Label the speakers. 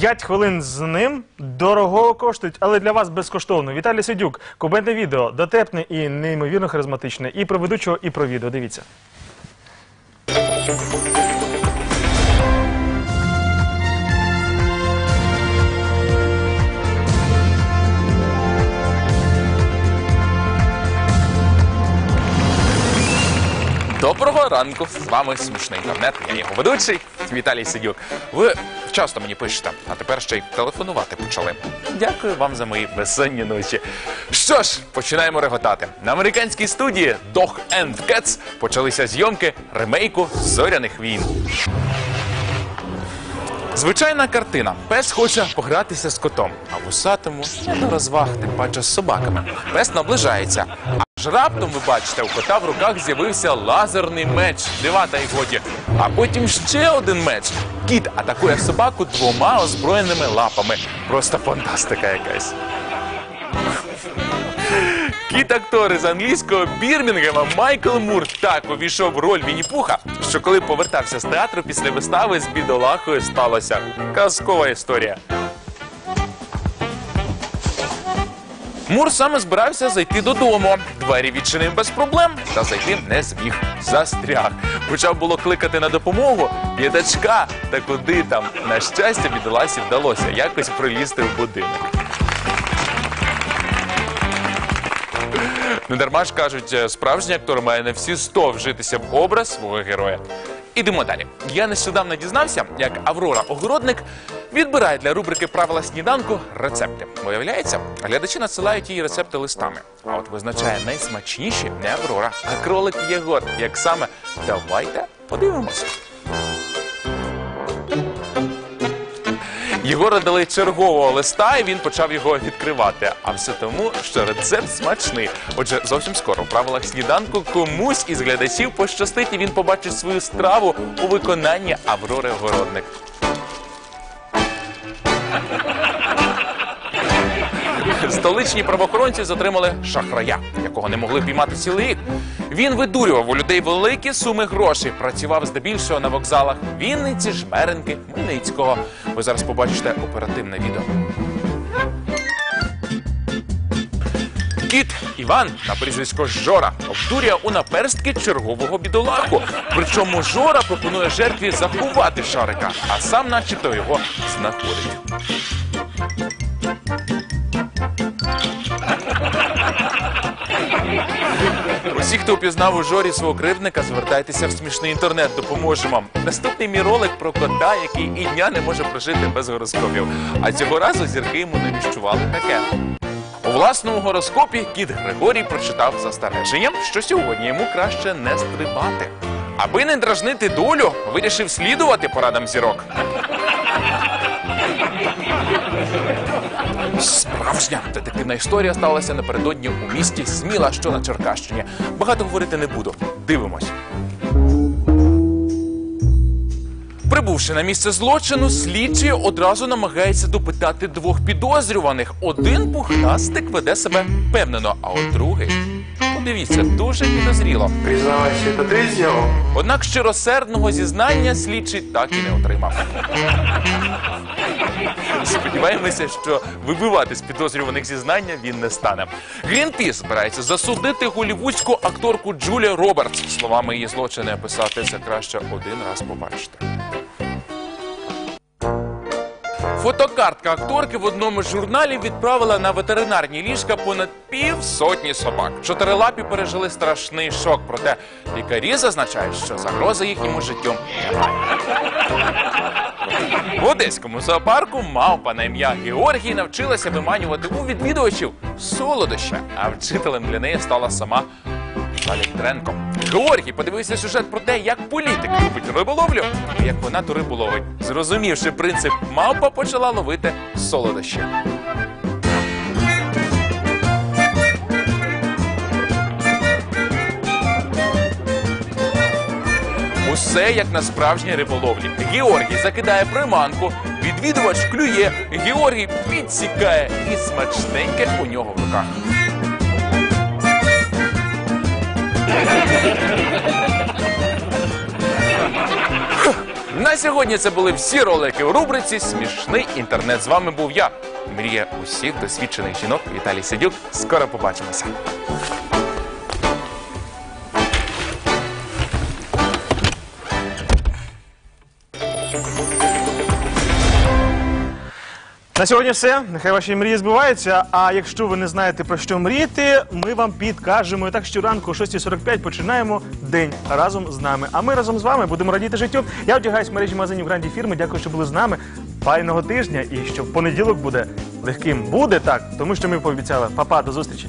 Speaker 1: 5 хвилин з ним дорого коштують, але для вас безкоштовно. Віталій Сидюк, кубентне відео, дотепне і неймовірно харизматичне. І про ведучого, і про відео. Дивіться.
Speaker 2: Ранку! З вами смішний інтернет. Я його ведучий Віталій Сидюк. Ви часто мені пишете, а тепер ще й телефонувати почали. Дякую вам за мої безсонні ночі. Що ж, починаємо реготати. На американській студії Dog and Cats почалися зйомки ремейку зоряних війн. Звичайна картина. Пес хоче погратися з котом, а вусатому розваг, тим паче з собаками. Пес наближається. Аж раптом, ви бачите, у кота в руках з'явився лазерний меч. Дива та й годі. А потім ще один меч. Кіт атакує собаку двома озброєними лапами. Просто фантастика якась. Кіт-актор із англійського Бірмінгема Майкл Мур так увійшов в роль Вінні-Пуха, що коли повертався з театру після вистави з бідолахою сталося. Казкова історія. Мур саме збирався зайти додому. Двері відчинив без проблем, та зайти не зміг. Застряг. Почав було кликати на допомогу. П'ятачка, та куди там? На щастя, бідоласі вдалося якось пролізти в будинок. Не дарма ж кажуть, е, справжній актор має на всі 100 вжитися в образ свого героя. Ідемо далі. Я нещодавно дізнався, як Аврора Огородник відбирає для рубрики Правила сніданку рецепти. Виявляється, глядачі надсилають їй рецепти листами. А от визначає найсмачніші не Аврора, а кролик Єгор. Як саме, давайте подивимося. Єгора дали чергового листа, і він почав його відкривати. А все тому, що рецепт смачний. Отже, зовсім скоро в правилах сніданку комусь із глядачів пощастить, і він побачить свою страву у виконанні Аврори Городник. Столичні правоохоронці затримали шахрая, якого не могли піймати цілий рік. Він видурював у людей великі суми грошей, працював здебільшого на вокзалах Вінниці, Жмеренки, Хмельницького. Ви зараз побачите оперативне відео. Кіт Іван на прізвисько Жора обдурює у наперстки чергового бідолаху. Причому Жора пропонує жертві заховати шарика, а сам начебто його знаходить. Усі, хто впізнав у жорі свого кривдника, звертайтеся в смішний інтернет, допоможемо. Наступний мій ролик про кота, який і дня не може прожити без гороскопів. А цього разу зірки йому не віщували таке. У власному гороскопі кіт Григорій прочитав застереження, що сьогодні йому краще не стрибати. Аби не дражнити долю, вирішив слідувати порадам зірок. Справжня детективна історія сталася напередодні у місті Сміла, що на Черкащині. Багато говорити не буду. Дивимось. Прибувши на місце злочину, слідчий одразу намагається допитати двох підозрюваних. Один пухнастик веде себе впевнено, а от другий, подивіться, дуже підозріло.
Speaker 3: Признавайся, это ты сделал?
Speaker 2: Однак щиросердного зізнання слідчий так і не отримав. Сподіваємося, що вибивати з підозрюваних зізнання він не стане. Грінпіс збирається засудити голівудську акторку Джулі Робертс. Словами її злочини писати це краще один раз побачити. Фотокартка акторки в одному з журналів відправила на ветеринарні ліжка понад півсотні собак. Чотирилапі пережили страшний шок, проте лікарі зазначають, що загрози їхньому життю немає. В одеському зоопарку мавпа на ім'я Георгій навчилася виманювати у відвідувачів солодоща, а вчителем для неї стала сама Валіктренко. Георгій подивився сюжет про те, як політик любить риболовлю, і як вона ту рибу. Зрозумівши принцип, мавпа почала ловити солодощі. Усе як на справжній риболовлі. Георгій закидає приманку, відвідувач клює, Георгій підсікає і смачненьке у нього в руках. На сьогодні це були всі ролики у рубриці Смішний інтернет. З вами був я, мрія усіх досвідчених жінок Віталій Сидюк. Скоро побачимося.
Speaker 1: На сьогодні все. Нехай ваші мрії збуваються. А якщо ви не знаєте про що мріяти, ми вам підкажемо. І так щоранку о 6.45 починаємо день разом з нами. А ми разом з вами будемо радіти життю. Я одягаюсь в мережі магазинів гранді фірми. Дякую, що були з нами. Файного тижня і що понеділок буде легким. Буде так, тому що ми пообіцяли. Папа, до зустрічі.